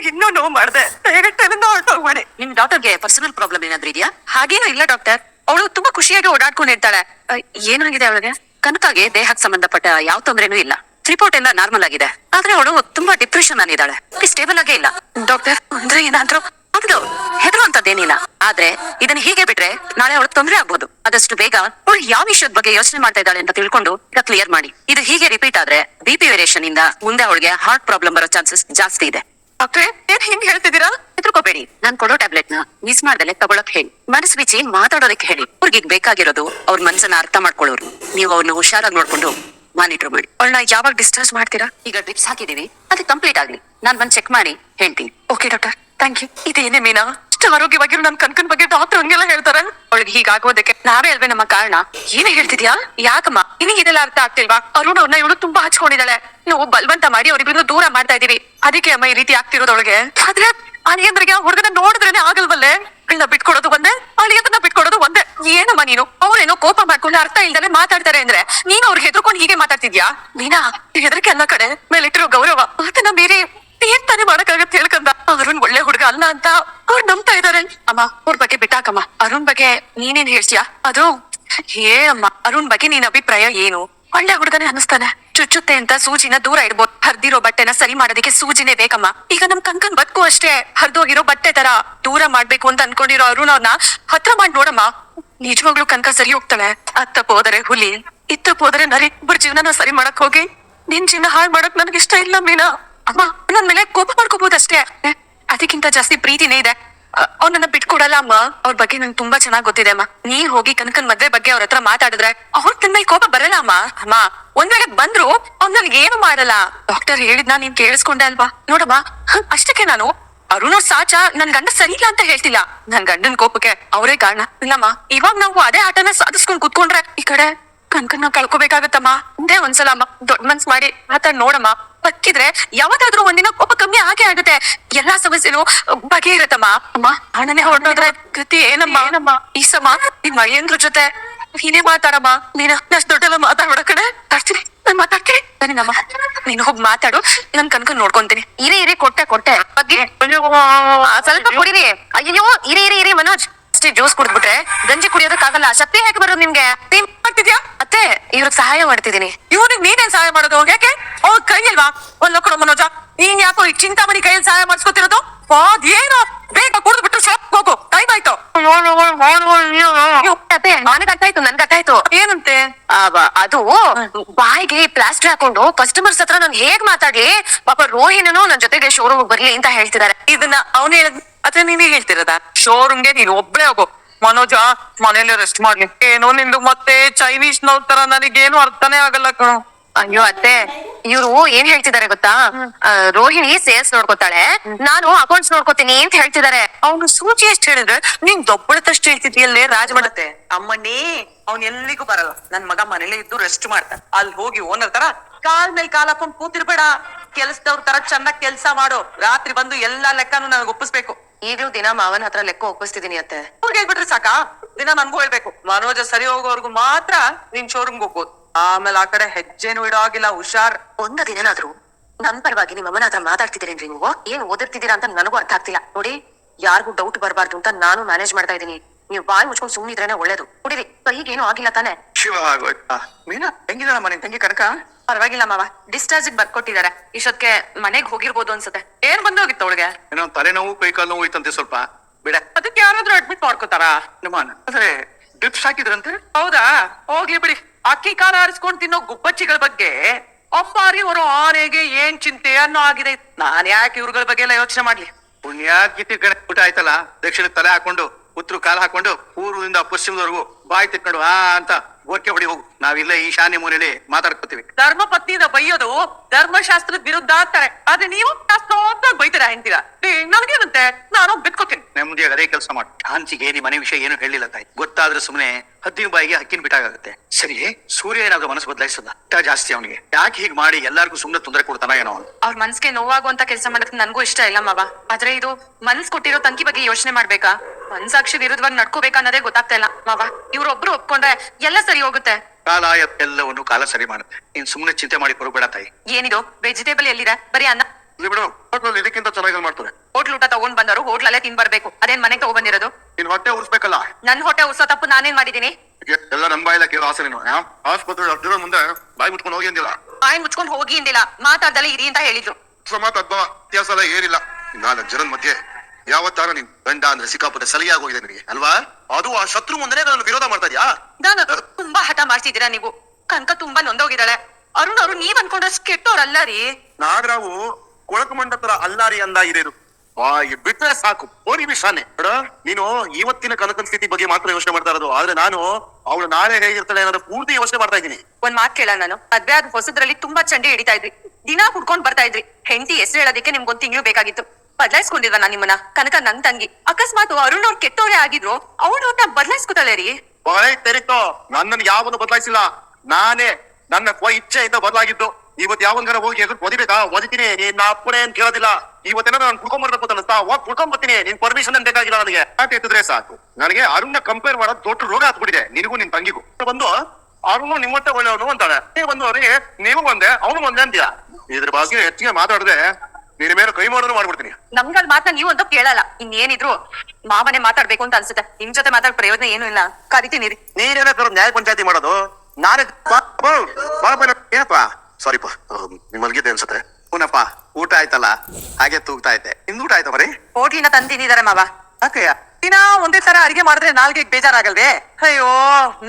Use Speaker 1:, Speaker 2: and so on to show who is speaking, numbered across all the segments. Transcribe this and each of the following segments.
Speaker 1: ನನಗೆ ಇನ್ನೂ ನೋವು ಮಾಡಿದೆ. ದಯವಿಟ್ಟು ಇದನ್ನ ಹೊರಟೋಗ್ಬೇಡಿ
Speaker 2: ನಿಮ್ ಡಾಕ್ಟರ್ಗೆ ಪರ್ಸನಲ್ ಪ್ರಾಬ್ಲಮ್ ಏನಾದ್ರೂ ಇದೆಯಾ? ಹಾಗೇನೂ ಇಲ್ಲ ಡಾಕ್ಟರ್. ಅವಳು ತುಂಬಾ ಖುಷಿಯಾಗಿ ಓಡಾಡ್ಕೊಂಡಿರ್ತಾಳೆ ಏನಾಗಿದೆ ಅವಳಿಗೆ? ಕನಕಾಗೆ ದೇಹಕ್ಕೆ ಸಂಬಂಧಪಟ್ಟ ಯಾವ ತೊಂದರೆನೂ ಇಲ್ಲ. ರಿಪೋರ್ಟ್ ಎಲ್ಲ ನಾರ್ಮಲ್ ಆಗಿದೆ. ಆದ್ರೆ ಅವಳು ತುಂಬಾ ಡಿಪ್ರೆಷನ್ ಅಲ್ಲಿದ್ದಾಳೆ ಸ್ಟೇಬಲ್ ಆಗೇ ಇಲ್ಲ. ಡಾಕ್ಟರ್, ಅಂದ್ರೆ ಏನಾದ್ರೂ? ಹೌದು, ಹೆದರುವಂತದ್ದೇನಿಲ್ಲ. ಆದ್ರೆ ಇದನ್ನ ಹೀಗೆ ಬಿಟ್ರೆ ನಾಳೆ ಅವಳು ತೊಂದರೆ ಆಗ್ಬೋದು. ಆದಷ್ಟು ಬೇಗ ಅವಳು ಯಾವ ವಿಷಯದ ಬಗ್ಗೆ ಯೋಚನೆ ಮಾಡ್ತಾ ಇದ್ದಾಳೆ ಅಂತ ತಿಳ್ಕೊಂಡು ಕ್ಲಿಯರ್ ಮಾಡಿ. ಇದು ಹೀಗೆ ರಿಪೀಟ್ ಆದ್ರೆ ಬಿಪಿ ವೇರಿಯೇಷನ್ ಇಂದ ಮುಂದೆ ಅವಳಿಗೆ ಹಾರ್ಟ್ ಪ್ರಾಬ್ಲಮ್ ಬರೋ ಚಾನ್ಸಸ್ ಜಾಸ್ತಿ ಇದೆ.
Speaker 1: ಡಾಕ್ಟ್ರೆ, ಏನ್ ಹಿಂಗ್ ಹೇಳ್ತಿದ್ದೀರಾ?
Speaker 2: ಹೆದರ್ಕೋಬೇಡಿ. ನಾನ್ ಕೊಡೋ ಟ್ಯಾಬ್ಲೆಟ್ನ ಮಿಸ್ ಮಾಡ್ದಲೆ ತಗೊಳಕ್ ಹೇಳಿ. ಮನಸ್ ಬಿಚ್ಚಿ ಮಾತಾಡೋದಕ್ಕೆ ಹೇಳಿ. ಅವ್ರಿಗೆ ಬೇಕಾಗಿರೋದು ಅವ್ರ ಮನ್ಸನ್ನ ಅರ್ಥ ಮಾಡ್ಕೊಳ್ಳೋರು. ನೀವು ಅವ್ರನ್ನ ಹುಷಾರಾಗಿ ನೋಡ್ಕೊಂಡು ಮಾನಿಟರ್ ಮಾಡಿ. ಅವಳನ್ನ ಯಾವಾಗ ಡಿಸ್ಚಾರ್ಜ್ ಮಾಡ್ತೀರಾ? ಈಗ ಡ್ರಿಪ್ಸ್ ಹಾಕಿದೀವಿ ಅದು ಕಂಪ್ಲೀಟ್ ಆಗ್ಲಿ. ನಾನ್ ಬಂದ್ ಚೆಕ್ ಮಾಡಿ ಹೇಳ್ತೀನಿ.
Speaker 1: Okay doctor. Thank you. ಇದೇನೇ Meena? ಎಷ್ಟು ಆರೋಗ್ಯವಾಗಿರೋ ನನ್ ಕನ್ಕನ್ ಬಗ್ಗೆ ಡಾಕ್ಟರ್ ಹಂಗೆಲ್ಲ ಹೇಳ್ತಾರೆ? ಅವಳಿಗೆ ಹೀಗಾಗೋದಕ್ಕೆ ನಾವೇ ಅಲ್ವೇ ನಮ್ಮ ಕಾರಣ. ಏನೇ ಹೇಳ್ತಿದ್ಯಾ? ಯಾಕಮ್ಮ? ನಿನಗೆ ಇದೆಲ್ಲ ಅರ್ಥ ಆಗ್ತಿಲ್ವಾ? ಅರುಣ್ ಅವ್ರನ್ನ ಇವಳು ತುಂಬಾ ಹಚ್ಕೊಂಡಿದ್ದಾಳೆ. ನಾವು ಬಲವಂತ ಮಾಡಿ ಅವರಿಬ್ರು ದೂರ ಮಾಡ್ತಾ ಇದೀವಿ ಅದಕ್ಕೆ ಅಮ್ಮ ಈ ರೀತಿ ಆಗ್ತಿರೋದೊಳಗೆ. ಆದ್ರೆ ಅಳಿಯಂದ್ರಿಗೆ ಹುಡುಗನ ನೋಡಿದ್ರೇನೆ ಆಗಲ್ವಲ್ಲೇ? ಅವಳನ್ನ ಬಿಟ್ಕೊಡೋದು ಒಂದೇ? ಅಳಿಯಂದ್ರನ್ನ ಬಿಟ್ಕೊಡೋದು ಒಂದೇ? ಏನಮ್ಮ ನೀನು? ಅವ್ರೇನೋ ಕೋಪ ಮಾಡ್ಕೊಂಡು ಅರ್ಥ ಇಲ್ದಲೆ ಮಾತಾಡ್ತಾರೆ ಅಂದ್ರೆ ನೀನು ಅವ್ರಿಗೆ ಹೆದರ್ಕೊಂಡು ಹೀಗೆ ಮಾತಾಡ್ತಿದ್ಯಾ? ನೀನಾ ಹೆದರಿಕೆ ಅಲ್ಲ ಕಡೆ ಮೇಲಿಟ್ಟಿರೋ ಗೌರವ. ಅದನ್ನ ಮೀರಿ ಏನ್ ತಾನೇ ಮಾಡಕ್ಕಾಗತ್ತೆ ಹೇಳ್ಕಂದ? ಅರುಣ್ ಒಳ್ಳೆ ಹುಡುಗ ಅಲ್ಲ ಅಂತ ಅವ್ರು ನಂಬ್ತಾ ಇದಾರೆ. ಅಮ್ಮ, ಅವ್ರ ಬಗ್ಗೆ ಬಿಟ್ಟಾಕಮ್ಮ. ಅರುಣ್ ಬಗ್ಗೆ ನೀನೇನ್ ಹೇಳ್ತೀಯಾ? ಅದು ಏ ಅಮ್ಮ, ಅರುಣ್ ಬಗ್ಗೆ ನಿನ್ ಅಭಿಪ್ರಾಯ ಏನು? ಒಳ್ಳೆ ಹುಡುಗನೇ ಅನಿಸ್ತಾನೆ ಚುಚ್ಚುತ್ತೆ ಅಂತ ಸೂಜಿನ ದೂರ ಇಡ್ಬೋದು. ಹರಿದಿರೋ ಬಟ್ಟೆನ ಸರಿ ಮಾಡೋದಕ್ಕೆ ಸೂಜಿನೇ ಬೇಕಮ್ಮ. ಈಗ ನಮ್ ಕಂಕನ್ ಬದುಕು ಅಷ್ಟೇ. ಹರಿದೋಗಿರೋ ಬಟ್ಟೆ ತರ ದೂರ ಮಾಡ್ಬೇಕು ಅಂತ ಅನ್ಕೊಂಡಿರೋ ಅರುಣ್ ಅವ್ರನ್ನ ಹತ್ರ ಮಾಡಿ ನೋಡಮ್ಮ. ನಿಜವಾಗ್ಲೂ ಕನಕ ಸರಿ ಹೋಗ್ತಾಳೆ. ಅತ್ತಪ್ಪ ಹೋದರೆ ಹುಲಿ ಇತ್ತಪ್ಪ ಹೋದರೆ ನರಿ. ಇಬ್ಬರ ಜೀವನನ ಸರಿ ಮಾಡಕ್ ಹೋಗಿ. ನಿನ್ ಜೀವನ ಹಾಳು ಮಾಡಕ್ ನನ್ಗೆ ಇಷ್ಟ ಇಲ್ಲ ಮೀನಾ. ಅಮ್ಮ, ನನ್ ಮೇಲೆ ಕೋಪ ಮಾಡ್ಕೋಬಹುದಷ್ಟೇ. ಅದಕ್ಕಿಂತ ಜಾಸ್ತಿ ಪ್ರೀತಿನೇ ಇದೆ. ಅವ್ನನ್ನ ಬಿಟ್ಕೊಡಲ್ಲ ಅಮ್ಮ. ಅವ್ರ ಬಗ್ಗೆ ನಂಗೆ ತುಂಬಾ ಚೆನ್ನಾಗ್ ಗೊತ್ತಿದೆ ಅಮ್ಮ. ನೀ ಹೋಗಿ ಕನಕನ್ ಮದ್ವೆ ಬಗ್ಗೆ ಅವ್ರ ಹತ್ರ ಮಾತಾಡಿದ್ರೆ ಅವ್ರ ತನ್ನ ಕೋಪ ಬರಲ್ಲ ಅಮ್ಮ. ಅಮ್ಮ, ಒಂದ್ ವೇಳೆ ಬಂದ್ರು ಅವ್ನ್ ನನ್ಗೆ ಏನು ಮಾಡಲ್ಲ. ಡಾಕ್ಟರ್ ಹೇಳಿದ್ನ ನೀನ್ ಕೇಳಿಸ್ಕೊಂಡೆ ಅಲ್ವಾ? ನೋಡಮ್ಮ ಅಷ್ಟಕ್ಕೆ ನಾನು ಅರುಣ್ ಅವ್ರ ಸಾಚ ನನ್ ಗಂಡ ಸರಿ ಇಲ್ಲ ಅಂತ ಹೇಳ್ತಿಲ್ಲ. ನನ್ ಗಂಡನ್ ಕೋಪಕ್ಕೆ ಅವರೇ ಕಾರಣ. ಇಲ್ಲಮ್ಮ, ಇವಾಗ ನಾವು ಅದೇ ಆಟನ ಸಾಧಿಸ್ಕೊಂಡ್ ಕುತ್ಕೊಂಡ್ರೆ ಈ ಕಡೆ ಕನ್ಕನ್ನ ಕಳ್ಕೊಬೇಕಾಗತ್ತಮ್ಮ. ಒಂದೇ ಒಂದ್ಸಲ ಅಮ್ಮ, ದೊಡ್ಡ ಮನ್ಸ್ ಮಾಡಿ ಮಾತಾಡ್ ನೋಡಮ್ಮ. ಬಕ್ಕಿದ್ರೆ ಯಾವತ್ತಾದ್ರೂ ಒಂದಿನ ಕೋಪ ಕಮ್ಮಿ ಆಗೇ ಆಗುತ್ತೆ. ಎಲ್ಲಾ ಸಮಸ್ಯೆನೂ ಬಗೆ ಇರತ್ತಮ್ಮ. ಅಮ್ಮ ಹಣನೆ ಹೊರಟೋದ್ರ ಗತಿ ಏನಮ್ಮ? ಏನಮ್ಮ? ಈ ಸಮ ನಿಮ್ ಅಯ್ಯಂದ್ರ ಜೊತೆ ನೀನೇ ಮಾತಾಡಮ್ಮ. ನೀನ ಅಷ್ಟು ದೊಡ್ಡಲ್ಲ ಮಾತಾಡೋಡ ಕಡೆ ತರ್ತೀನಿ. ನಾನ್ ಮಾತಾಡ್ತೀನಿ. ಸರಿನಮ್ಮ ನೀನು ಹೋಗಿ ಮಾತಾಡು. ನನ್ ಕನ್ಕನ್ ನೋಡ್ಕೊಂತೀನಿ.
Speaker 2: ಇರಿ ಇರಿ ಕೊಟ್ಟೆ ಕೊಟ್ಟೆ. ಬಗ್ಗೆ ಸ್ವಲ್ಪ ಕುಡಿರಿ ಅಯ್ಯೋ ಇರಿ ಇರಿ ಇರಿ ಮನೋಜ್. ಅಷ್ಟೇ ಜ್ಯೂಸ್ ಕುಡಿದ್ಬಿಟ್ರೆ ಗಂಜಿ ಕುಡಿಯೋದಕ್ಕಾಗಲ್ಲ. ಶಕ್ತಿ ಹೇಗೆ ಬರೋದು ನಿಮ್ಗೆ?
Speaker 1: ನೀನ್ ಮಾಡ್ತಿದ್ಯಾ?
Speaker 2: ಅತ್ತೆ ಇವ್ರಿಗೆ ಸಹಾಯ ಮಾಡ್ತಿದೀನಿ
Speaker 1: ಇವ್ರಿಗೆ ನೀನೇನ್ ಸಹಾಯ ಮಾಡೋದು? ಯಾಕೆ? ಅವ್ರ ಕೈಯಲ್ವಾ? ಒಂದ್ ಲಕ್ಕಡ ಮನೋಜ ನೀನ್ ಯಾಕೋ ಈ ಚಿಂತಾಮಣಿ ಕೈಯಲ್ಲಿ ಸಹಾಯ ಮಾಡಿಸ್ಕೊತಿರೋದು? ಅದೇನು ಬೇಗ ಕುಡಿದ್ಬಿಟ್ಟು ಶಾಪ್ ಹೋಗು. ಟೈಮ್ ಆಯ್ತು.
Speaker 2: ನನಗ್ ಅರ್ಥಾಯ್ತು ನನ್ಗೆ ಅರ್ಥಾಯ್ತು
Speaker 1: ಏನಂತೆ?
Speaker 2: ಅದು ಬಾಯಿಗೆ ಪ್ಲಾಸ್ಟರ್ ಹಾಕೊಂಡು ಕಸ್ಟಮರ್ಸ್ ಹತ್ರ ನಾನು ಹೇಗ್ ಮಾತಾಡ್ಲಿ? ಪಾಪ ರೋಹಿನನು ನನ್ ಜೊತೆಗೆ ಶೋರೂಮ್ ಬರ್ಲಿ ಅಂತ ಹೇಳ್ತಿದ್ದಾರೆ.
Speaker 1: ಇದನ್ನ ಅವನು ಹೇಳಿದ್ ಅದ್ರ ನೀನೇ ಹೇಳ್ತಿರದ? ಶೋರೂಮ್ಗೆ ನೀನು ಒಬ್ಳೆ ಹೋಗು ಮನೋಜ ಮನೇಲಿ ರೆಸ್ಟ್ ಮಾಡ್ಲಿ. ಏನೋ ನಿಂದು ಮತ್ತೆ ಚೈನೀಸ್ ನೋಡ್ತಾರ ತರ ನನಗೇನು ಅರ್ಥನೇ ಆಗಲ್ಲ ಕಣೋ.
Speaker 2: ಅಯ್ಯೋ ಅತ್ತೆ ಇವ್ರು ಏನ್ ಹೇಳ್ತಿದ್ದಾರೆ ಗೊತ್ತಾ? ಆ, ರೋಹಿಣಿ ಸೇಲ್ಸ್ ನೋಡ್ಕೊತಾಳೆ. ನಾನು ಅಕೌಂಟ್ಸ್ ನೋಡ್ಕೊತೀನಿ ಅಂತ ಹೇಳ್ತಿದ್ದಾರೆ.
Speaker 1: ಅವನು ಸೂಚಿ ಎಷ್ಟು ಹೇಳಿದ್ರೆ ನೀನ್ ದೊಬ್ಬಳತಷ್ಟು ಹೇಳ್ತಿದ್ಯಲ್ಲೇ ರಾಜ ಮಾಡತ್ತೆ ಅಮ್ಮಣ್ಣಿ ಅವ್ನ್ ಎಲ್ಲಿಗೂ ಬರಲ್ಲ. ನನ್ ಮಗ ಮನೇಲಿ ಇದ್ದು ರೆಸ್ಟ್ ಮಾಡ್ತಾನೆ ಅಲ್ಲಿ ಹೋಗಿ ಓನರ್ ತರ ಕಾಲ್ ಮೇಲೆ ಕಾಲ್ ಹಾಕೊಂಡ್ ಕೂತಿರ್ಬೇಡ. ಕೆಲ್ಸದವ್ರ ತರ ಚೆನ್ನಾಗ್ ಕೆಲ್ಸ ಮಾಡೋ. ರಾತ್ರಿ ಬಂದು ಎಲ್ಲಾ ಲೆಕ್ಕನು ನನಗೆ ಒಪ್ಪಿಸ್ಬೇಕು.
Speaker 2: ಈಗ್ಲೂ ದಿನ ಮಾವನ ಹತ್ರ ಲೆಕ್ಕ ಒಪ್ಪಿಸ್ತಿದೀನಿ ಅತ್ತೆ.
Speaker 1: ಅವ್ರಿಗೆ ಹೇಳ್ಬಿಟ್ರೆ ಸಾಕಾ? ದಿನ ನನ್ಗೂ ಹೇಳ್ಬೇಕು. ಮನೋಜ ಸರಿ ಹೋಗೋವರ್ಗು ಮಾತ್ರ ನಿನ್ ಶೋರೂಮ್ಗೆ ಹೋಗ್ಬೋದು. ಆಮೇಲೆ ಆ ಕಡೆ ಹೆಜ್ಜೆನೂ ಇಡೋ ಆಗಿಲ್ಲ ಹುಷಾರ್.
Speaker 2: ಒಂದ ದಿನನಾದ್ರೂ ನನ್ ಪರವಾಗಿ ನಿಮ್ಮ ಅಮ್ಮನ ಹತ್ರ ಮಾತಾಡ್ತಿದ್ದೀರೇನ್ರಿ ನೀವು? ಏನ್ ಓದಿರ್ತಿದ್ದೀರಾ ಅಂತ ನನಗೂ ಅರ್ಥ ಆಗ್ತಿಲ್ಲ. ನೋಡಿ ಯಾರಿಗೂ ಡೌಟ್ ಬರಬಾರ್ದು ಅಂತ ನಾನು ಮ್ಯಾನೇಜ್ ಮಾಡ್ತಾ ಇದೀನಿ ನೀವು ಬಾಯಿ ಮುಚ್ಕೊಂಡು ಸುಮ್ಮನಿದ್ರೇನೆ ಒಳ್ಳೇದು. ಕುಡಿರಿ. ಕೈಗೇನು ಆಗಿಲ್ಲ ತಾನೆ?
Speaker 3: ಶಿವ ಆಗೋಯ್ತಾ ಮೀನಾ ಹೆಂಗಿದಾಳಮ್ಮ ನಿನ್ ತಂಗಿ ಕನಕ?
Speaker 1: ಪರವಾಗಿಲ್ಲ ಮಾವ. ಡಿಸ್ಚಾರ್ಜ್ ಬರ್ಕೊಟ್ಟಿದ್ದಾರೆ. ಇಷ್ಟೊತ್ತಿಗೆ ಮನೆಗ್ ಹೋಗಿರ್ಬೋದು ಅನ್ಸುತ್ತೆ. ಏನ್ ಬಂದು ಹೋಗಿತ್ತು ಅವಳಿಗೆ?
Speaker 3: ಏನೋ ತಲೆನೋವು ಕೈ ಕಾಲು ನೋವು ಐತಂತೆ ಸ್ವಲ್ಪ. ಬಿಡ.
Speaker 1: ಅದಕ್ಕೆ ಯಾರಾದ್ರೂ ಅಡ್ಮಿಟ್ ಮಾಡ್ಕೋತಾರ?
Speaker 3: ಅಂದ್ರೆ ಡ್ರಿಪ್ಸ್ ಹಾಕಿದ್ರಂತೆ?
Speaker 1: ಹೌದಾ? ಹೋಗ್ಲಿ ಬಿಡಿ. ಅಕ್ಕಿ ಖಾರ ಆರಿಸ್ಕೊಂಡ್ ತಿನ್ನೋ ಗುಬ್ಬಚ್ಚಿಗಳ ಬಗ್ಗೆ ಅಪ್ಪಾರಿ ಅವರು ಆನೆಗೆ ಏನ್ ಚಿಂತೆ ಅನ್ನೋ ಆಗಿದೆ ನಾನ್ ಯಾಕೆ ಇವ್ರಗಳ ಬಗ್ಗೆ ಎಲ್ಲ ಯೋಚನೆ ಮಾಡ್ಲಿ?
Speaker 3: ಪುಣ್ಯ ಗಿಟ್ಟಿ ಗಣ ಊಟ ಆಯ್ತಲ್ಲ? ದಕ್ಷಿಣ ತಲೆ ಹಾಕೊಂಡು ಉತ್ತರ ಕಾಲ ಹಾಕೊಂಡು ಪೂರ್ವದಿಂದ ಪಶ್ಚಿಮದವರೆಗೂ ಬಾಯಿ ತಿಕ್ಕೊಂಡು ಆ ಅಂತ. ಗೋರ್ಕೆ ಹೊಡಿ ಹೋಗು. ನಾವಿಲ್ಲ ಈ ಶಾನೆ ಮೂಲೆಯಲ್ಲಿ ಮಾತಾಡ್ಕೋತೀವಿ.
Speaker 1: ಧರ್ಮ ಪತ್ನಿನ ಬೈಯೋದು ಧರ್ಮಶಾಸ್ತ್ರದ ವಿರುದ್ಧ ಅಂತಾರೆ. ಆದ್ರೆ ನೀವು ಶಾಸ್ತ್ರ ಅಂತ ಬೈತೀರಾ ಅಂತೀರಾ ನನಗೇನಂತೆ? ನಾನು ಬಿತ್ಕೋತೀನಿ
Speaker 3: ನೆಮ್ಮದಿ ಅದೇ ಕೆಲಸ ಮಾಡಿ. ಶಾಂತಿಗೆ ನಿಮ್ಮ ಮನೆ ವಿಷಯ ಏನು ಹೇಳಿಲ್ಲ ತಾಯಿ. ಗೊತ್ತಾದ್ರೆ ಸುಮ್ಮನೆ ಹದ್ದಿನ ಬಾಯಿಗೆ ಹಕ್ಕಿನ ಬಿಟ್ಟಾಗುತ್ತೆ ಸರಿ ಸೂರ್ಯ ಏನಾದ್ರು ಮನಸ್ಸು ಬದಲಾಯಿಸದ? ಜಾಸ್ತಿ ಅವನಿಗೆ. ಯಾಕೆ ಹೀಗೆ ಮಾಡಿ ಎಲ್ಲಾರ್ಗು ಸುಮ್ಮನೆ ತೊಂದರೆ ಕೊಡ್ತಾನ ಏನೋ
Speaker 1: ಅವ್ರ ಮನ್ಸ್ಗೆ ನೋವಾಗುವಂತ ಕೆಲಸ ಮಾಡಕ್ ನನ್ಗೂ ಇಷ್ಟ ಇಲ್ಲ ಮಾವ. ಆದ್ರೆ ಇದು ಮನ್ಸ್ ಕೊಟ್ಟಿರೋ ತಂಗಿ ಬಗ್ಗೆ ಯೋಚನೆ ಮಾಡ್ಬೇಕಾ? ಮನ್ಸಾಕ್ಷಿ ವಿರುದ್ಧವಾಗಿ ನಡ್ಕೋಬೇಕನ್ನೋದೇ ಗೊತ್ತಾಗ್ತಾ ಇಲ್ಲ. ಮಾವ ಇವ್ರೊಬ್ರು ಒಪ್ಕೊಂಡ್ರೆ ಎಲ್ಲ ಸರಿ ಹೋಗುತ್ತೆ.
Speaker 3: ಕಾಲ ಎಲ್ಲವನ್ನು ಕಾಲ ಸರಿ ಮಾಡುತ್ತೆ. ನೀನ್ ಸುಮ್ಮನೆ ಚಿಂತೆ ಮಾಡಿ ಬರಬೇಡ ತಾಯಿ.
Speaker 1: ಏನಿದು? ವೆಜಿಟೇಬಲ್ ಎಲ್ಲಿದೆ? ಬರೀ ಅನ್ನ?
Speaker 3: ಇಲ್ಲಿ ಬಿಡು. ಹೋಟ್ಲಲ್ಲಿ ಇದಕ್ಕಿಂತ ಚೆನ್ನಾಗಿ ಮಾಡ್ತಾರೆ.
Speaker 1: ತಲೆ ತಿನ್ ಬರ್ಬೇಕು ಅದೇನ್ ಮನೆಗೆ ಬಂದಿರೋದು
Speaker 4: ನಿನ್ ಹೊಟ್ಟೆ ಉರ್ಸ್ಬೇಕಲ್ಲ?
Speaker 1: ನನ್ ಹೊಟ್ಟೆ ಉರ್ಸೋ ತಪ್ಪು ನಾನೇನ್ ಮಾಡಿದೀನಿ
Speaker 4: ಎಲ್ಲ ನಮ್ ಬಾಯಿಲ್ಲ ಕೇಳೋ ಆಸೆ ನೀನು ಆಸ್ಪತ್ರೆ ಅರ್ಜುನ ಮುಂದೆ ಬಾಯಿ ಮುಚ್ಕೊಂಡು ಹೋಗಿ ಅಂದಿಲ್ಲ.
Speaker 1: ಬಾಯಿ ಮುಚ್ಕೊಂಡ್ ಹೋಗಿ ಅಂದಿಲ್ಲ. ಮಾತಾಡ್ದಲ್ಲ ಇರಿ ಅಂತ ಹೇಳಿದ್ರು.
Speaker 4: ಸಮಾತ ಅದ್ಭವ ಎಲ್ಲ ಏನಿಲ್ಲ. ನಾಲ್ಕು ಜನದ ಮಧ್ಯೆ ಯಾವತ್ತಾರ ನೀನ್ ಗಂಡ ಅಂದ್ರೆ ಸಿಕ್ಕಾಪಟ್ಟೆ ಸಲಿಯಾಗಿ ಹೋಗಿದೆ ನಿನಗೆ ಅಲ್ವಾ? ಅದು ಆ ಶತ್ರು ಮುಂದೆ ನಾನು ವಿರೋಧ ಮಾಡ್ತಾ ಇದ್ಯಾ?
Speaker 1: ನಾನು ತುಂಬಾ ಹಠ ಮಾಡ್ತಿದ್ದೀರಾ ನೀವು? ಕನಕ ತುಂಬಾ ನೊಂದೋಗಿದ್ದಾಳೆ. ಅರುಣ್ ಅವರು ನೀವ್ ಅನ್ಕೊಂಡ್ರಷ್ಟು ಕೆಟ್ಟೋರಲ್ಲ ರೀ.
Speaker 4: ನಾಗರಾವು ಕೊಳಕು ಮಂಡತರ ಅಲ್ಲಾರಿ ಅಂದ ಇರೇರು ಬಾಯಿ ಬಿಟ್ರೆ ಸಾಕು ಹೋರಿ ವಿಷಾನೆ. ನೀನು ಇವತ್ತಿನ ಕನಕನ ಸ್ಥಿತಿ ಬಗ್ಗೆ ಮಾತ್ರ ಯೋಚನೆ ಮಾಡ್ತಾ ಇರೋದು. ಆದ್ರೆ ನಾನು ಅವಳು ನಾಳೆ ಹೇಗಿರ್ತಾಳೆ ಅನ್ನೋದು ಪೂರ್ತಿ ಯೋಚನೆ ಮಾಡ್ತಾ ಇದ್ದೀನಿ.
Speaker 1: ಒಂದ್ ಮಾತ್ ಕೇಳ ನಾನು. ಮದ್ವೆ ಆದ ಹೊಸದ್ರಲ್ಲಿ ತುಂಬಾ ಚಂಡಿ ಹಿಡಿತಾ ಇದ್ರಿ. ದಿನಾ ಕುಡ್ಕೊಂಡ್ ಬರ್ತಾ ಇದ್ರಿ. ಹೆಂಡತಿ ಹೆಸರು ಹೇಳೋದಕ್ಕೆ ನಿಮ್ಗೊಂದ್ ತಿಂಗಳು ಬೇಕಾಗಿತ್ತು. ಬದಲಾಯಿಸ್ಕೊಂಡಿದ್ವ ನಾನ್ ನಿಮ್ಮನ್ನ. ಕನಕ ನನ್ ತಂಗಿ. ಅಕಸ್ಮಾತ್ ಅರುಣ್ ಅವ್ರು ಕೆಟ್ಟೋರೆ ಆಗಿದ್ರು ಅವಳು ಅವ್ರನ್ನ ಬದಲಾಯಿಸ್ಕೊತಾಳೆ ರೀ.
Speaker 4: ಬಾಯ್ ತೆರಿತೋ ನನ್ನನ್ನು ಯಾವನು ಬದಲಾಯಿಸಿಲ್ಲ. ನಾನೇ ನನ್ನ ಕ್ವ ಇಚ್ಛೆಯಿಂದ ಬದಲಾಗಿದ್ದು. ಇವತ್ ಯಾವಂಗಾರ ಹೋಗಿ ಎದುರು ಒದಿಬೇಕಾ? ಒದಿತೀನಿ. ನೀನ್ ಅಪ್ಪನೇ ಏನ್ ಕೇಳೋದಿಲ್ಲ ಇವತ್ತೇನ ನಾನು ಕುಡ್ಕೊಂಡ್ ಬರ್ಬೇಕು ಅಂತ ಅನಿಸ್ತಾ? ಹೋಗ್ ಕುಡ್ಕೊಂಡ್ ಬರ್ತೀನಿ ನಿನ್ ಪರ್ಮಿಷನ್ ಅಂತ ಬೇಕಾಗಿಲ್ಲ ನನಗೆ. ಆಟ ಎತ್ತಿದ್ರೆ ಸಾಕು. ನನಗೆ ಅರುಣ್ ಕಂಪೇರ್ ಮಾಡೋದು ದೊಡ್ಡ ರೋಗ ಹತ್ಬಿಟ್ಟಿದೆ ನಿನಗೂ ನಿನ್ ತಂಗಿಗೂ. ಬಂದು ಅರುಣ್ ನಿಮ್ಮಟ್ಟೆ ಒಳ್ಳೆಯವನು ಅಂತಾಳೆ ನೀ ಬಂದು ಅವ್ರಿಗೆ ನೀವು ಬಂದೆ ಅವನು ಒಂದೇ ಅಂತೀಯ ಇದ್ರ ಬಗ್ಗೆ ಹೆಚ್ಚಿಗೆ ಮಾತಾಡದೆ ನಿನ್ನ ಮೇಲೆ ಕೈ ಮಾಡೋದು ಮಾಡ್ಬಿಡ್ತೀನಿ.
Speaker 1: ನಮ್ಗಲ್ ಮಾತನ್ನ ನೀವು ಅಂತ ಕೇಳಲ್ಲ. ಇನ್ನೇನಿದ್ರು ಮಾವನೇ ಮಾತಾಡ್ಬೇಕು ಅಂತ ಅನ್ಸುತ್ತೆ. ನಿಮ್ ಜೊತೆ ಮಾತಾಡ್ ಪ್ರಯೋಜನ ಏನು ಇಲ್ಲ. ಕರಿತೀನಿ ರೀ
Speaker 4: ನೀನೇನಾದ್ರು ನ್ಯಾಯ ಪಂಚಾಯತಿ ಮಾಡೋದು? ನಾನೇ ಏನಪ್ಪ? ಸಾರಿಪ್ಪ ನಿಮ್ ಮಲ್ಗಿದ್ದೆ ಅನ್ಸುತ್ತೆ.
Speaker 3: ಪುನಪ್ಪ ಊಟ ಆಯ್ತಲ್ಲ? ಹಾಗೆ ತೂಗ್ತಾ ಇದ್ದೆ. ನಿಂದು ಊಟ ಆಯ್ತಾ ಬರೀ
Speaker 1: ಹೋಟ್ಲಿನ ತಂದಿದ್ದಾರೆ ಮಾವ.
Speaker 5: ಅಕ್ಕಯ್ಯ ದಿನ ಒಂದೇ ತರ ಅಡಿಗೆ ಮಾಡಿದ್ರೆ ನಾಲ್ಗೆಗೆ ಬೇಜಾರಾಗಲ್ವೇ? ಅಯ್ಯೋ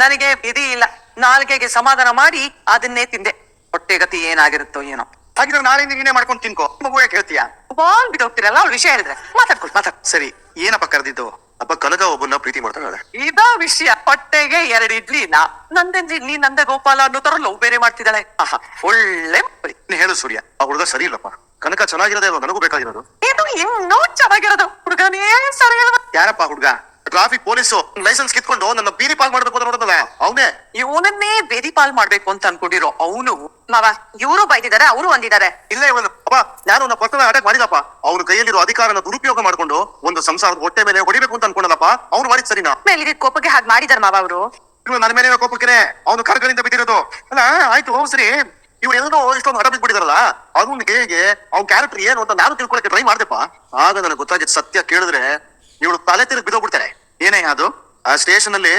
Speaker 5: ನನಗೆ ವಿಧಿ ಇಲ್ಲ. ನಾಲ್ಗೆಗೆ ಸಮಾಧಾನ ಮಾಡಿ ಅದನ್ನೇ ತಿಂದೆ. ಹೊಟ್ಟೆ ಗತಿ ಏನಾಗಿರುತ್ತೋ ಏನೋ.
Speaker 3: ಹಾಗಿದ್ರೆ ನಾಳೆ ನೀನೇ ಮಾಡ್ಕೊಂಡು ತಿನ್ಕೋ. ಮಗು ಯಾಕೆ ಹೇಳ್ತೀಯಾ
Speaker 5: ಬಾಲ್ ಹೋಗ್ತೀರಲ್ಲ ಅವ್ಳ ವಿಷಯ ಹೇಳಿದ್ರೆ ಮಾತಾಡ್ಕೊಳ್ ಮಾತಾಡ್
Speaker 3: ಸರಿ ಏನಪ್ಪ ಕರೆದಿದ್ದು?
Speaker 4: ಅಪ್ಪ ಕಲಗ ಒಬ್ಬನ ಪ್ರೀತಿ ಮಾಡ್ತಾಳೆ
Speaker 5: ಇದ ವಿಷಯ ಹೊಟ್ಟೆಗೆ ಎರಡು ಇಡ್ಲಿ ನಾ ನಂದೇನ್ರಿ ನೀ ನಂದ ಗೋಪಾಲ ಅನ್ನೋ ತರ ಲವ್ ಬೇರೆ ಮಾಡ್ತಿದ್ದಾಳೆ. ಆಹಾ. ಒಳ್ಳೆ ಮರಿ.
Speaker 4: ನೀನ್ ಹೇಳು ಸೂರ್ಯ ಆ ಹುಡುಗ ಸರಿ ಇಲ್ಲಪ್ಪ. ಕನಕ ಚೆನ್ನಾಗಿರೋದೇ ಅಲ್ವಾ? ನನಗೂ ಬೇಕಾಗಿರೋದು.
Speaker 5: ಇದು ಇನ್ನೂ ಚೆನ್ನಾಗಿರೋದು? ಹುಡುಗನೇ ಸರಿ?
Speaker 3: ಯಾರಪ್ಪ ಹುಡ್ಗ?
Speaker 4: ಟ್ರಾಫಿಕ್ ಪೊಲೀಸು ಲೈಸೆನ್ಸ್ ಕಿತ್ಕೊಂಡು ನನ್ನ ಬೀದಿ ಪಾಲ್ ಮಾಡ್ಬೇಕು ಅಂತ ನೋಡಿದ್ರೆ ಅವನೇ?
Speaker 5: ಇವನನ್ನೇ ಬೇದಿ ಪಾಲ್ ಮಾಡ್ಬೇಕು ಅಂತ ಅನ್ಕೊಂಡಿರೋ ಅವನು?
Speaker 1: ಮಾವ ಇವರು ಬೈದಿದ್ದಾರೆ ಅವರು ಬಂದಿದ್ದಾರೆ
Speaker 4: ಇಲ್ಲ ಇವನು. ಅಪ್ಪ ನಾನು ನನ್ನ ಪರ್ಸನಲ್ ಅಟ್ಯಾಕ್ ಮಾಡಿದಪ್ಪ. ಅವ್ರ ಕೈಯಲ್ಲಿರೋ ಅಧಿಕಾರನ ದುರುಪಯೋಗ ಮಾಡ್ಕೊಂಡು ಒಂದು ಸಂಸಾರದ ಹೊಟ್ಟೆ ಮೇಲೆ ಹೊಡಿಬೇಕು ಅಂತ ಅನ್ಕೊಂಡಲ್ಲಪ್ಪ. ಅವ್ರು ಮಾಡಿದ್ ಸರಿನಾ?
Speaker 1: ಮೇಲೆ ಇದ್ದಿದ್ ಕೋಪಕ್ಕೆ ಹಾಗೆ ಮಾಡಿದಾರೆ ಮಾವ ಅವರು.
Speaker 4: ಇವ್ರು ನನ್ನ ಮೇಲೆ ಕೋಪಕ್ಕೆ ಅವನು ಕರ್ಗಲಿಂದ ಬಿದ್ದಿರೋದು. ಅಲ್ಲ ಆಯ್ತು ಹೋಗ್ ಸರಿ. ಇವ್ರು ಎಲ್ಲರೂ ಇಷ್ಟೊಂದು ಹಠ ಬಿಟ್ಬಿಟ್ಟಿದಾರಲ್ಲ ಅವನು ಹೇಗೆ ಅವ್ನ ಕ್ಯಾರೆಕ್ಟರ್ ಏನು ಅಂತ ನಾನು ತಿಳ್ಕೊಳಕ್ಕೆ ಟ್ರೈ ಮಾಡ್ದೆಪ್ಪ. ಆಗ ನನಗೆ ಗೊತ್ತಾಗಿದ್ದು ಸತ್ಯ ಕೇಳಿದ್ರೆ ಇವಳು ತಲೆ ತಿರುಗಿ ಬಿದ್ದೋಗ್ಬಿಡ್ತಾರೆ
Speaker 3: ಏನೇ ಅದು
Speaker 4: ಆ ಸ್ಟೇಷನ್ ಅಲ್ಲಿ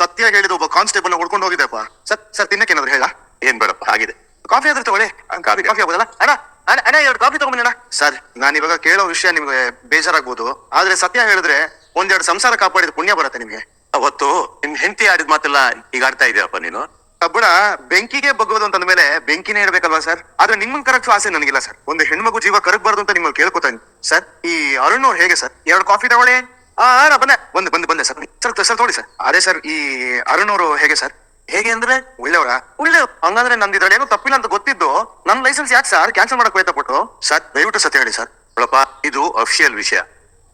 Speaker 4: ಸತ್ಯ ಹೇಳಿದ ಒಬ್ಬ ಕಾನ್ಸ್ಟೇಬಲ್ನ ಹುಡ್ಕೊಂಡು ಹೋಗಿದ್ದೆಪ್ಪ ಸರ್ ಸರ್ ತಿನ್ನಕ್ಕೆ ಏನಾದ್ರು ಹೇಳ? ಏನ್ ಬೇಡಪ್ಪ ಆಗಿದೆ ಕಾಫಿ ಆದ್ರೆ ತಗೊಳ್ಳಿ. ಕಾಫಿ ಕಾಫಿ ಆಗ್ಬೋದಲ್ಲ? ಅಣ್ಣ ಅಣ್ಣ ಅಣ್ಣ ಎರಡು ಕಾಫಿ ತಗೊಂಬಣ್ಣ ಸರ್ ನಾನು ಇವಾಗ ಕೇಳೋ ವಿಷಯ ನಿಮ್ಗೆ ಬೇಜಾರಾಗ್ಬೋದು. ಆದ್ರೆ ಸತ್ಯ ಹೇಳಿದ್ರೆ ಒಂದೆರಡು ಸಂಸಾರ ಕಾಪಾಡಿದ ಪುಣ್ಯ ಬರುತ್ತೆ ನಿಮ್ಗೆ.
Speaker 6: ಅವತ್ತು ನಿಮ್ ಹೆಂಡತಿ ಆಡಿದ ಮಾತೆಲ್ಲ ಈಗ ಆಡ್ತಾ ಇದೆಯಪ್ಪ ನೀನು?
Speaker 4: ಕಬ್ಬಣ ಬೆಂಕಿಗೆ ಬಗ್ಗೋದು ಅಂತ ಮೇಲೆ ಬೆಂಕಿನೇ ಇಡ್ಬೇಕಲ್ವಾ ಸರ್? ಆದ್ರೆ ನಿಮ್ಮನ್ ಕರೆಕ್ಟ್ ಆಸೆ ನನಗಿಲ್ಲ ಸರ್. ಒಂದು ಹೆಣ್ಮಗು ಜೀವ ಕರಗ್ಬಾರ್ದು ಅಂತ ನಿಮ್ಗೆ ಕೇಳ್ಕೊತಾನೆ ಸರ್ ಈ ಅರುಣ್ ಅವ್ರು ಹೇಗೆ ಸರ್? ಎರಡು ಕಾಫಿ ತಗೊಳ್ಳಿ. ಆ ನಾ ಬಂದೆ ಬಂದೆ ಬಂದೆ ಬಂದೆ ಸರ್. ಸರ್ ಸರ್ ತೋಡಿ ಸರ್. ಅದೇ ಸರ್ ಈ ಅರುಣ್ ಅವರು ಹೇಗೆ ಸರ್? ಹೇಗೆ ಅಂದ್ರೆ ಒಳ್ಳೆಯವರ? ಒಳ್ಳೆ ಹಂಗಂದ್ರೆ ನಂದು ಇದ್ರಲ್ಲಿ ಏನೋ ತಪ್ಪಿಲ್ಲ ಅಂತ ಗೊತ್ತಿದ್ದು ನನ್ನ ಲೈಸೆನ್ಸ್ ಯಾಕೆ ಸರ್? ಕ್ಯಾನ್ಸಲ್ ಮಾಡಕ್ ಪ್ರಯತ್ನ ಪಟ್ಟು. ಸರ್ ದಯವಿಟ್ಟು ಸತ್ಯ ಹೇಳಿ ಸರ್.
Speaker 6: ನೋಡಪ್ಪ ಇದು ಅಫಿಷಿಯಲ್ ವಿಷಯ.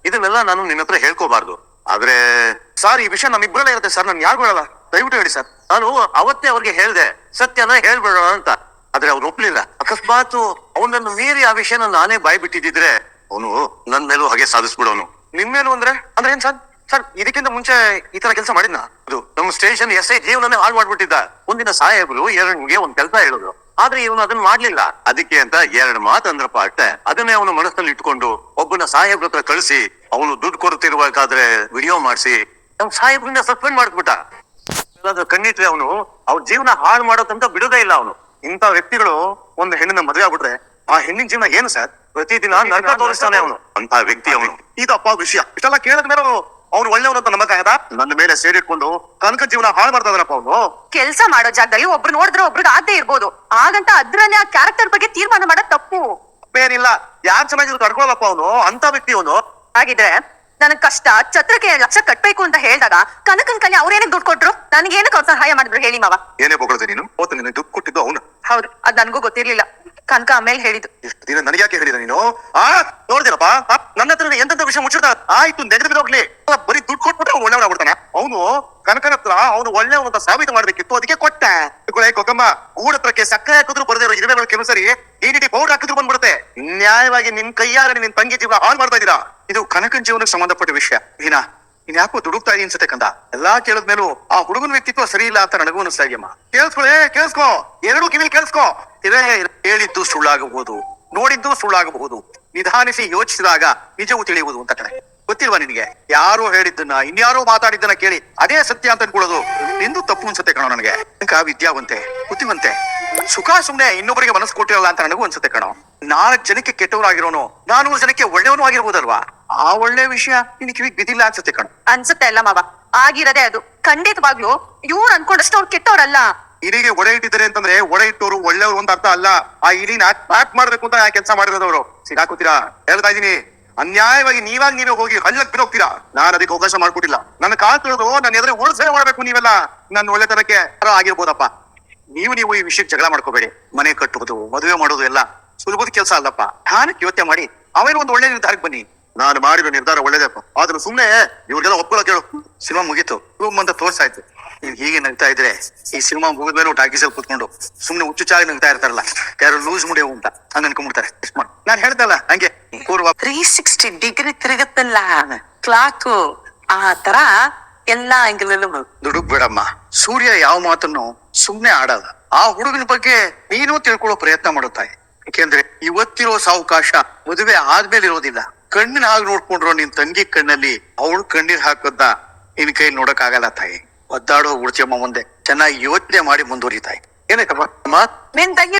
Speaker 6: ಇದನ್ನೆಲ್ಲ ನಾನು ನಿನ್ನ ಹತ್ರ ಹೇಳ್ಕೋಬಾರ್ದು. ಆದ್ರೆ
Speaker 4: ಸರ್ ಈ ವಿಷಯ ನಮ್ಮಿಬ್ಬರಲ್ಲೇ ಇರುತ್ತೆ ಸರ್. ನಾನು ಯಾರು ಹೇಳಲ್ಲ. ದಯವಿಟ್ಟು ಹೇಳಿ ಸರ್.
Speaker 6: ನಾನು ಅವತ್ತೇ ಅವ್ರಿಗೆ ಹೇಳ್ದೆ ಸತ್ಯನ ಹೇಳ್ಬೇಡ ಅಂತ. ಆದ್ರೆ ಅವ್ರು ಒಪ್ಲಿಲ್ಲ. ಅಕಸ್ಮಾತ್ ಅವನನ್ನು ಮೀರಿ ಆ ವಿಷಯನ ನಾನೇ ಬಾಯಿ ಬಿಟ್ಟಿದ್ರೆ ಅವನು ನನ್ನ ಮೇಲೂ ಹಾಗೆ ಸಾಧಿಸ್ಬಿಡೋನು.
Speaker 4: ನಿಮ್ ಮೇಲೂ ಅಂದ್ರೆ? ಅಂದ್ರೆ ಏನ್ ಸರ್? ಸರ್, ಇದಕ್ಕಿಂತ ಮುಂಚೆ ಈ ತರ ಕೆಲಸ ಮಾಡಿದ್ನ?
Speaker 6: ಅದು ನಮ್ಮ ಸ್ಟೇಷನ್ ಎಸ್ ಐ ಜೀವನನೇ ಹಾಳು ಮಾಡ್ಬಿಟ್ಟಿದ್ದ. ಒಂದಿನ ಸಾಹೇಬರು ಎರಡ್ಗೆ ಒಂದ್ ಕೆಲಸ ಹೇಳಿದ್ರು ಆದ್ರೆ ಇವನು ಅದನ್ನ ಮಾಡ್ಲಿಲ್ಲ. ಅದಕ್ಕೆ ಅಂತ ಎರಡ್ ಮಾತು ಅಂದ್ರಪ್ಪ ಅಷ್ಟೇ. ಅದನ್ನೇ ಅವನು ಮನಸ್ಸಲ್ಲಿ ಇಟ್ಕೊಂಡು ಒಬ್ಬನ ಸಾಹೇಬ್ರ ಹತ್ರ ಕಳಿಸಿ, ಅವನು ದುಡ್ಡು ಕೊಡ್ತಿರ್ಬೇಕಾದ್ರೆ ವಿಡಿಯೋ ಮಾಡಿಸಿ, ನಮ್ ಸಾಹೇಬ್ರನ್ನ ಸಸ್ಪೆಂಡ್ ಮಾಡ್ಬಿಟ್ಟ. ಕಣ್ಣಿಟ್ರೆ ಅವನು, ಅವ್ರ ಜೀವನ ಹಾಳು ಮಾಡೋದಂತ ಬಿಡೋದೇ ಇಲ್ಲ ಅವನು.
Speaker 4: ಇಂಥ ವ್ಯಕ್ತಿಗಳು ಒಂದು ಹೆಣ್ಣಿನ ಮದುವೆ ಆಗ್ಬಿಟ್ರೆ ಆ ಹೆಣ್ಣಿನ ಜೀವನ ಏನು ಸರ್? ಪ್ರತಿದಿನ ನರಕ ತೋರಿಸ್ತಾನೆ ಅವನು.
Speaker 6: ಅಂತ ವ್ಯಕ್ತಿ ಅವನು.
Speaker 4: ಇದಪ್ಪ ವಿಷಯ. ಇಷ್ಟೆಲ್ಲ ಕೇಳಿದ ಮೇಲೆ ಅವ್ನು ಒಳ್ಳೆಯವನು ಅಂತ ನಂಬಕ್ಕಾಗದ ನನ್ನ ಮೇಲೆ ಸೇರಿಟ್ಕೊಂಡು ಕನಕ ಜೀವನ ಹಾಳು ಮಾಡ್ತಾ ಅವನು.
Speaker 1: ಕೆಲಸ ಮಾಡೋ ಜಾಗದಲ್ಲಿ ಒಬ್ರು ನೋಡಿದ್ರೆ ಒಬ್ರಿಗೆ ಆದ್ದೇ ಇರ್ಬೋದು. ಹಾಗಂತ ಅದ್ರಲ್ಲಿ ಆ ಕ್ಯಾರೆಕ್ಟರ್ ಬಗ್ಗೆ ತೀರ್ಮಾನ ಮಾಡೋದ್ ತಪ್ಪು.
Speaker 4: ಬೇರಿಲ್ಲ ಯಾರ್ ಚೆನ್ನಾಗಿದ್ರು ತಡ್ಕೊಳಪ್ಪ ಅವನು. ಅಂತ ವ್ಯಕ್ತಿ ಅವನು.
Speaker 1: ಹಾಗಿದ್ರೆ ನನಗ್ ಕಷ್ಟ ಛತ್ರಕ್ಕೆ ಲಕ್ಷ ಕಟ್ಬೇಕು ಅಂತ ಹೇಳಿದಾಗ ಕನಕನ್ ಕಲಿ ಅವ್ರೇನಕ್ ದುಡ್ಡು ಕೊಟ್ರು? ನನಗೆ ಏನಕ್ಕೆ ಅವ್ರು ಸಹಾಯ ಮಾಡಿದ್ರು ಹೇಳಿ ಮಾವ.
Speaker 4: ಏನೇ ಬೊಗಳದೆ ನೀನು? ಹೋತ ನಿನ್ನ ದುಡ್ಡು ಕೊಟ್ಟಿದ್ದು ಅವನು.
Speaker 1: ಹೌದು. ಅದ್ ನನ್ಗೂ ಗೊತ್ತಿರ್ಲಿಲ್ಲ. ಕನಕ ಆಮೇಲೆ ಹೇಳಿದ್ದು.
Speaker 4: ಇಷ್ಟು ದಿನ ನನಗೆ ಯಾಕೆ ಹೇಳಿದ ನೀನು? ಆ ನೋಡ್ದಿರಪ್ಪ ಆ, ನನ್ನ ಹತ್ರ ಎಂತೆಂತ ವಿಷಯ ಮುಚ್ಚಿಡ್ತಾ ಆಯ್ತು ನೆಗೆದು ಬಿಡೋಗ್ಲಿ ಬರಿ ಬರೀ ದುಡ್ಡು ಕೊಟ್ಬಿಟ್ರೆ ಅವ್ನು ಬಿಡ್ತಾನೆ ಅವನು ಕನಕನ ಹತ್ರ ಅವನು ಒಳ್ಳೆ ಅಂತ ಸಾಬೀತು ಮಾಡ್ಬೇಕಿತ್ತು ಅದಕ್ಕೆ ಕೊಟ್ಟ. ಗುಳೆ ಕೊಕ್ಕಮ್ಮ ಗೂಡ ಹತ್ರಕ್ಕೆ ಸಕ್ಕರೆ ಹಾಕಿದ್ರು ಬರದೇ ಇರೋ ಇರುವೆಗಳು ಕೆಲವು ಸರಿ ರೀತಿ ಪೌಡರ್ ಹಾಕಿದ್ರು ಬಂದ್ಬಿಡುತ್ತೆ. ನ್ಯಾಯವಾಗಿ ನಿನ್ ಕೈಯಾರೆ ನಿನ್ ತಂಗಿ ಜೀವನ ಹಾಳು ಮಾಡ್ತಾ ಇದ್ದೀರಾ
Speaker 3: ಇದು ಕನಕನ ಜೀವನಕ್ಕೆ ಸಂಬಂಧಪಟ್ಟ ವಿಷಯ ಹೀನಾ ನೀನ್ ಯಾಕೋ ದುಡುಕ್ತಾ ಇದೀನಿ ಅನ್ಸುತ್ತೆ ಕಂದ? ಎಲ್ಲಾ ಕೇಳದ್ಮೇಲೂ ಆ ಹುಡುಗನ ವ್ಯಕ್ತಿತ್ವ ಸರಿ ಇಲ್ಲ ಅಂತ ನನಗೂ ಅನಿಸ್ತಾ ಇದೆಯಮ್ಮ.
Speaker 4: ಕೇಳಿಸ್ಕೋ ಕೇಳಿಸ್ಕೋ, ಎರಡು ಕಿವಿಲ್ ಕೇಳಿಸ್ಕೋ.
Speaker 3: ಇದೇ ಹೇಳಿದ್ದು ಸುಳ್ಳಾಗಬಹುದು, ನೋಡಿದ್ದು ಸುಳ್ಳಾಗಬಹುದು, ನಿಧಾನಿಸಿ ಯೋಚಿಸಿದಾಗ ನಿಜವು ತಿಳಿಯುವುದು ಅಂತ ಕಡೆ ಗೊತ್ತಿಲ್ವಾ ನಿನಗೆ? ಯಾರೋ ಹೇಳಿದ್ದನ್ನ, ಇನ್ಯಾರೋ ಮಾತಾಡಿದ್ದನ್ನ ಕೇಳಿ ಅದೇ ಸತ್ಯ ಅಂತ ಅನ್ಕೊಳ್ಳೋದು ನಿಂದು ತಪ್ಪು ಅನ್ಸುತ್ತೆ ಕಣೋ ನನಗೆ. ವಿದ್ಯಾವಂತೆ, ಬುದ್ಧಿವಂತೆ. ಸುಖ ಸುಮ್ನೆ ಇನ್ನೊಬ್ಬರಿಗೆ ಮನಸ್ಸು ಕೊಟ್ಟಿರಲ್ಲ ಅಂತ ನನಗೂ ಅನ್ಸುತ್ತೆ ಕಣೋ. ನಾಲ್ಕು ಜನಕ್ಕೆ ಕೆಟ್ಟವರಾಗಿರೋನು, ನಾನೂರು ಜನಕ್ಕೆ ಒಳ್ಳೆಯವನು ಆಗಿರ್ಬೋದಲ್ವಾ? ಆ ಒಳ್ಳೆ ವಿಷಯ ನಿನ್ ಕಿವಿಗ್ ಬಿದ್ದಿಲ್ಲ ಅನ್ಸುತ್ತೆ ಕಣ.
Speaker 1: ಅನ್ಸುತ್ತೆ ಅಲ್ಲ ಮಾವ. ಆಗಿರದೆ ಅದು. ಖಂಡಿತವಾಗ್ಲು ಇವ್ರು ಅನ್ಕೊಂಡಷ್ಟು ಅವ್ರು ಕೆಟ್ಟವ್ರಲ್ಲ
Speaker 4: ಇಲಿಗೆ ಒಡೆ ಇಟ್ಟಿದ್ದಾರೆ ಅಂತಂದ್ರೆ ಒಡೆ ಇಟ್ಟವರು ಒಳ್ಳೆಯವರು ಅಂತ ಅರ್ಥ ಅಲ್ಲ. ಆ ಇಲಿನ ಪ್ಯಾಕ್ ಮಾಡ್ಬೇಕು ಅಂತ ಕೆಲಸ ಮಾಡಿರೋದವ್ರು? ಸಿಗಾಕೋತೀರಾ ಹೇಳ್ತಾ ಇದೀನಿ ಅನ್ಯಾಯವಾಗಿ ನೀವಾಗ ನೀವೇ ಹೋಗಿ ಹಳ್ಳಕ್ ಬಿದ್ದೋಗ್ತೀರಾ? ನಾನು ಅದಕ್ಕೆ ಅವಕಾಶ ಮಾಡ್ಕೊಟ್ಟಿಲ್ಲ. ನನ್ನ ಕಾಲ್ ತಿಳಿದು ನನ್ನ ಎದುರು ಓಡಿಸೇ ಮಾಡ್ಬೇಕು ನೀವೆಲ್ಲ. ನನ್ನ ಒಳ್ಳೆತನಕ್ಕೆ ತರಕ್ಕೆ ಆಗಿರ್ಬೋದಪ್ಪ.
Speaker 3: ನೀವು ನೀವು ಈ ವಿಷಯಕ್ಕೆ ಜಗಳ ಮಾಡ್ಕೋಬೇಡಿ. ಮನೆ ಕಟ್ಟುವುದು ಮದುವೆ ಮಾಡೋದು ಎಲ್ಲ ಸುಲಭದ ಕೆಲಸ ಅಲ್ಲಪ್ಪ. ಧ್ಯಾನಕ್ಕೆ ಯೋಚನೆ ಮಾಡಿ. ಅವೇನು ಒಂದು ಒಳ್ಳೆ ನಿರ್ಧಾರಕ್ಕೆ ಬನ್ನಿ.
Speaker 4: ನಾನು ಮಾಡಿರೋ ನಿರ್ಧಾರ ಒಳ್ಳೇದಪ್ಪ ಆದ್ರೂ ಸುಮ್ನೆ ಇವ್ರಿಗೆಲ್ಲ ಒಪ್ಕೊಳಕ್ ಹೇಳು
Speaker 3: ಸಿನಿಮಾ ಮುಗೀತು. ರೂಮ್ ಅಂತ ತೋರ್ಸಾಯ್ತು. ನೀವ್ ಹೀಗೆ ನಗ್ತಾ ಇದ್ರೆ ಈ ಸಿನಿಮಾ ಮುಗಿದ್ಮೇಲೆ ಟಾಕೀಸಲ್ಲಿ ಕೂತ್ಕೊಂಡು ಸುಮ್ನೆ ಹುಚ್ಚುಚ್ಚಾಗಿ ನಗ್ತಾ ಇರ್ತಾರಲ್ಲ ಯಾರು ಲೂಸ್ ಮುಡಿಯವು ಅಂತ ಹಂಗ ಅನ್ಕೊಂಡ್ಬಿಡ್ತಾರೆ. ನಾನು ಹೇಳ್ತಲ್ಲ ಹಂಗೆ. ಪೂರ್ವ
Speaker 5: ತ್ರೀ ಸಿಕ್ಸ್ಟಿ ಡಿಗ್ರಿ ತಿರುಗತ್ತಲ್ಲ ಕ್ಲಾಕು ಆ ತರ ಎಲ್ಲಾ ಆಂಗಲಲ್ಲೂ
Speaker 3: ದುಡುಕ್ ಬೇಡಮ್ಮ. ಸೂರ್ಯ ಯಾವ ಮಾತನ್ನು ಸುಮ್ನೆ ಆಡಲ್ಲ. ಆ ಹುಡುಗನ ಬಗ್ಗೆ ನೀನು ತಿಳ್ಕೊಳ್ಳೋ ಪ್ರಯತ್ನ ಮಾಡುತ್ತಾಯಿ. ಯಾಕೆಂದ್ರೆ ಇವತ್ತಿರೋ ಸಾವಕಾಶ ಮದುವೆ ಆದ್ಮೇಲೆ ಇರೋದಿಲ್ಲ ಕಣ್ಣಿನ ಹಾಗೆ ನೋಡ್ಕೊಂಡ್ರು ನಿನ್ ತಂಗಿ ಕಣ್ಣಲ್ಲಿ, ಅವಳು ಕಣ್ಣೀರ್ ಹಾಕದ್ದ ನಿನ್ ಕೈ ನೋಡಕ್ ಆಗಲ್ಲ ತಾಯಿ. ಒದ್ದಾಡೋ ಉಳ್ಚಮ್ಮ ಮುಂದೆ ಚೆನ್ನಾಗಿ ಯೋಚನೆ ಮಾಡಿ ಮುಂದುವರಿತಾಯಿ. ಏನಕ್ಕಮ್ಮ?
Speaker 5: ನಿನ್ ತಂಗಿ